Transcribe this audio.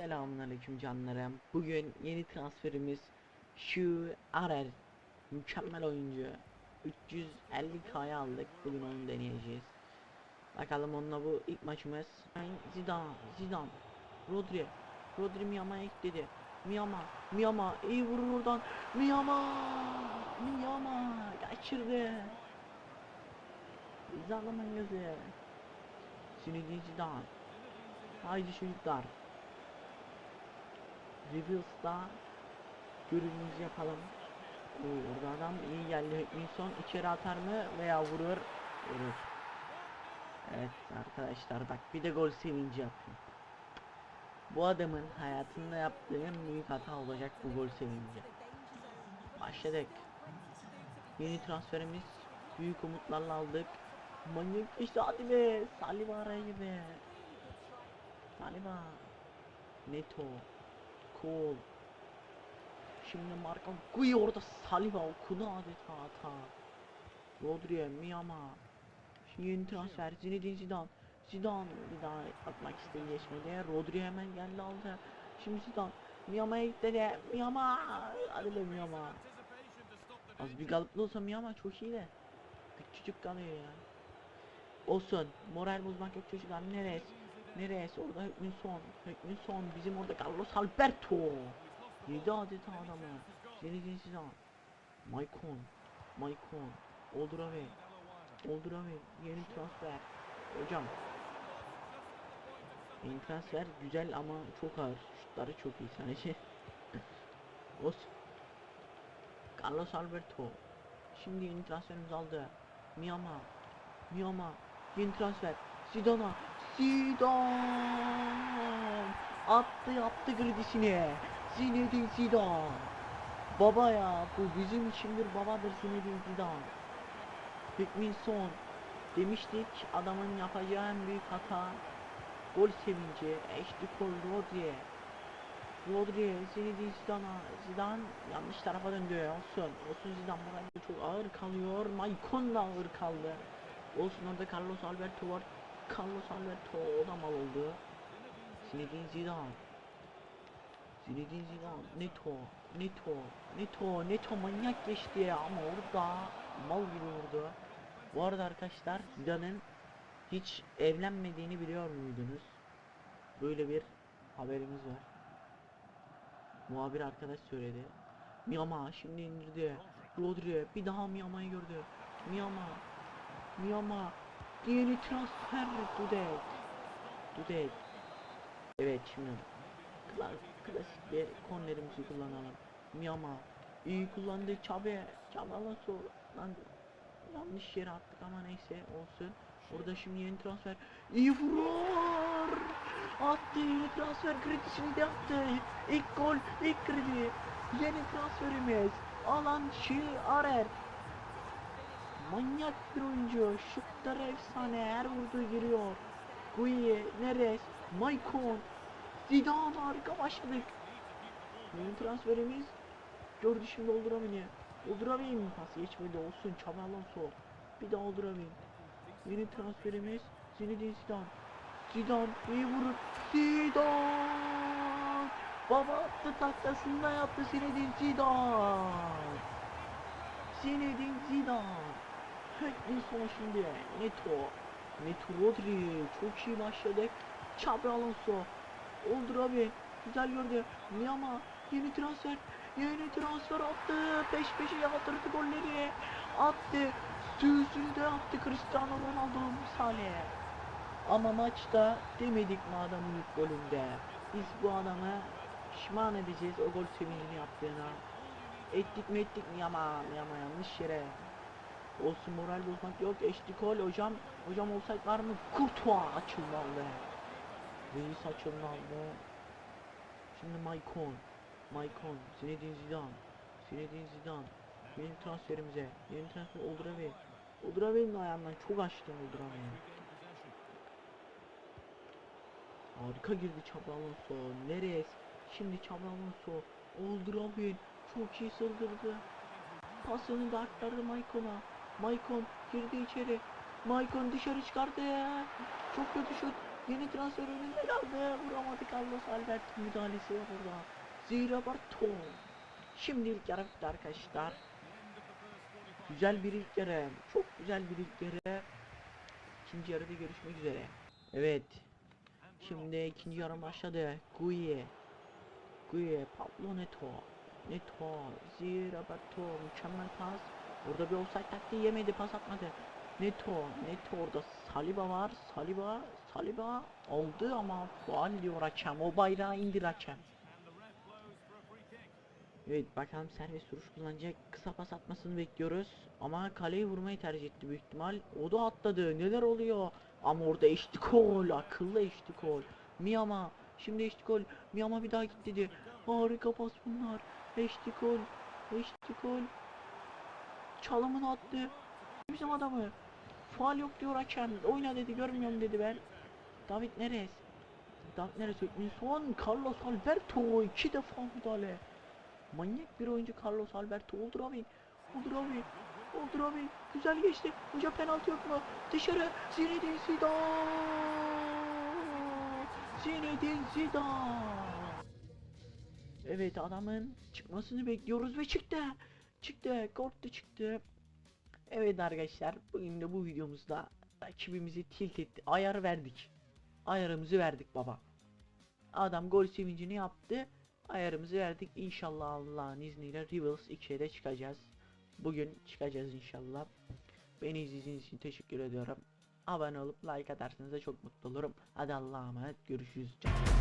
Selamünaleyküm canlarım. Bugün yeni transferimiz şu Arer. Mükemmel oyuncu. 350k'ya aldık. Bugün onu deneyeceğiz. Bakalım onunla bu ilk maçımız. Zidane, Zidane, Rodri. Rodri Miyama'ya ekledi. Miyama, Miyama iyi vurur oradan. Miyama, Miyama kaçırdı. Zalama yazı. Zinedine Zidane. Haydi çocuklar. Reveals'da görevimizi yapalım. Oo, adam iyi geldi. Hükminson içeri atar mı veya vurur? Vurur. Evet arkadaşlar bak bir de gol sevinci yaptım. Bu adamın hayatında yaptığı en büyük hata olacak bu gol sevinci. Başladık. Yeni transferimiz büyük umutlarla aldık. Manyak işte hadi be. Saliba arayı be. Saliba. Neto. Kol. Şimdi Marco Gui orada Saliba okudu adeta hata. Rodri, Miyama. Şimdi yeni transfer Zinedine Zidane. Zidane bir daha atmak istedi geçmedi. Rodri hemen geldi aldı. Şimdi Zidane. Miyama'ya gitti de. Miyama. Hadi be Miyama. Az bir galıplı olsa Miyama çok iyi de. Küçücük kalıyor ya. Olsun. Moral bozmak yok çocuklar. Neresi? Neresi? Orada Hükminson. Hükminson. Bizim orada Carlos Alberto. Yedi adeta adamı. Zinedine Zidane. Maicon. Maicon. Oldurave. Oldurave. Yeni transfer. Hocam. Yeni transfer güzel ama çok ağır. Şutları çok iyi sadece. Olsun. Carlos Alberto. Şimdi yeni transferimiz aldı. Miyama. Miyama. Yeni transfer. Zidane. Zidane. Attı yaptı gridisini. Zinedine Zidane. Baba ya bu bizim için bir babadır Zinedine Zidane. Hükminson. Demiştik adamın yapacağı en büyük hata gol sevinci. Eşli kol Rodri. Rodri, Zinedine Zidane, Zidane yanlış tarafa döndü. Olsun, olsun Zidane burada çok ağır kalıyor. Maicon da ağır kaldı. Olsun orada Carlos Alberto var. Carlos Alberto o da mal oldu. Zinedine Zidane. Zinedine Zidane, Neto, Neto, Neto, Neto manyak geçti ama orada mal gibi vurdu. Bu arada arkadaşlar Zidane'ın hiç evlenmediğini biliyor muydunuz? Böyle bir haberimiz var. Muhabir arkadaş söyledi. Miyama şimdi indirdi. Rodri bir daha Miyama'yı gördü. Miyama. Miyama. Yeni transfer Dudek. Dudek. Evet şimdi kla klasik bir kornerimizi kullanalım. Miyama. iyi kullandı Çabe. Çabe Alonso. Lan yanlış yere attık ama neyse olsun. Orada şimdi yeni transfer. İyi vurur. Attı yeni transfer kredisini de attı. İlk gol, ilk kredi. Yeni transferimiz. Alan Şi Arer. Manyak bir oyuncu. Şutları efsane. Her vurduğu giriyor. Gui, Neres, Maicon, Zidane harika başladık. Yeni transferimiz. Gördü şimdi Olduramin'i. Olduramin pas geçmedi olsun. Çabe Alonso. Bir daha Olduramin. Yeni transferimiz Zinedine Zidane. Zidane iyi vurur. Zidane. Baba attı taklasında yaptı Zinedine Zidane. Zinedine Zidane. Hükminson şimdi. Neto. Neto Rodri. Çok iyi başladık. Xabi Alonso. Oldur abi. Güzel gördü. Miyama. Yeni transfer. Yeni transfer attı. Peş peşe yağdırdı golleri. Attı. Süzünü de attı Cristiano Ronaldo misali. Ama maçta demedik mi adamın ilk golünde. Biz bu adamı pişman edeceğiz o gol sevincini yaptığına. Ettik mi ettik mi ama ama yanlış yere. Olsun moral bozmak yok. Eşli gol hocam. Hocam olsaydı var mı? Kurtuğa açılmalı. Reis açılmalı. Şimdi Maicon. Maicon. Zinedine Zidane. Zinedine Zidane. Yeni transferimize. Yeni transfer Olduravi. Olduravi'nin ayağından çok açtı Olduravi. Harika girdi Alonso. Neres. Şimdi Çabra Alonso. Olduravi. Çok iyi sırdırdı. Pasını da aktardı Maicon'a. Maicon girdi içeri. Maicon dışarı çıkardı. Çok kötü şut. Yeni transfer önünde kaldı. Vuramadı Carlos Albert müdahalesi var burada. Zira Barto. Şimdi ilk yarı bitti arkadaşlar. Güzel bir ilk yarı. Çok güzel bir ilk yarı. İkinci yarıda görüşmek üzere. Evet. Şimdi ikinci yarı başladı. Guye. Guye. Pablo Neto. Neto. Zira Barto. Mükemmel pas. Burada bir offside taktiği yemedi. Pas atmadı. Neto. Neto orada Saliba var. Saliba. Saliba aldı ama faal diyor hakem. O bayrağı indir hakem. Evet bakalım servis vuruş kullanacak. Kısa pas atmasını bekliyoruz. Ama kaleyi vurmayı tercih etti büyük ihtimal. O da atladı. Neler oluyor? Ama orada eşti gol. Akıllı eşti gol. Miyama. Şimdi eşti gol. Miyama bir daha git dedi. Harika pas bunlar. Eşti gol. Eşti gol. Çalımını attı. Bizim adamı. Faal yok diyor hakem. Oyna dedi görmüyorum dedi ben. David Neres. David Neres son Carlos Alberto iki defa müdahale. Manyak bir oyuncu Carlos Alberto oldur abi. Oldur abi. Oldur abi. Güzel geçti. Hoca penaltı yok mu? Dışarı. Zinedine Zidane. Zinedine Zidane. Evet adamın çıkmasını bekliyoruz ve çıktı. Çıktı. Korktu çıktı. Evet arkadaşlar bugün de bu videomuzda rakibimizi tilt etti. Ayar verdik. Ayarımızı verdik baba. Adam gol sevincini yaptı. Ayarımızı verdik. İnşallah Allah'ın izniyle Rivals 2'ye de çıkacağız. Bugün çıkacağız inşallah. Beni izlediğiniz için teşekkür ediyorum. Abone olup like atarsanız da çok mutlu olurum. Hadi Allah'a emanet görüşürüz. Canım.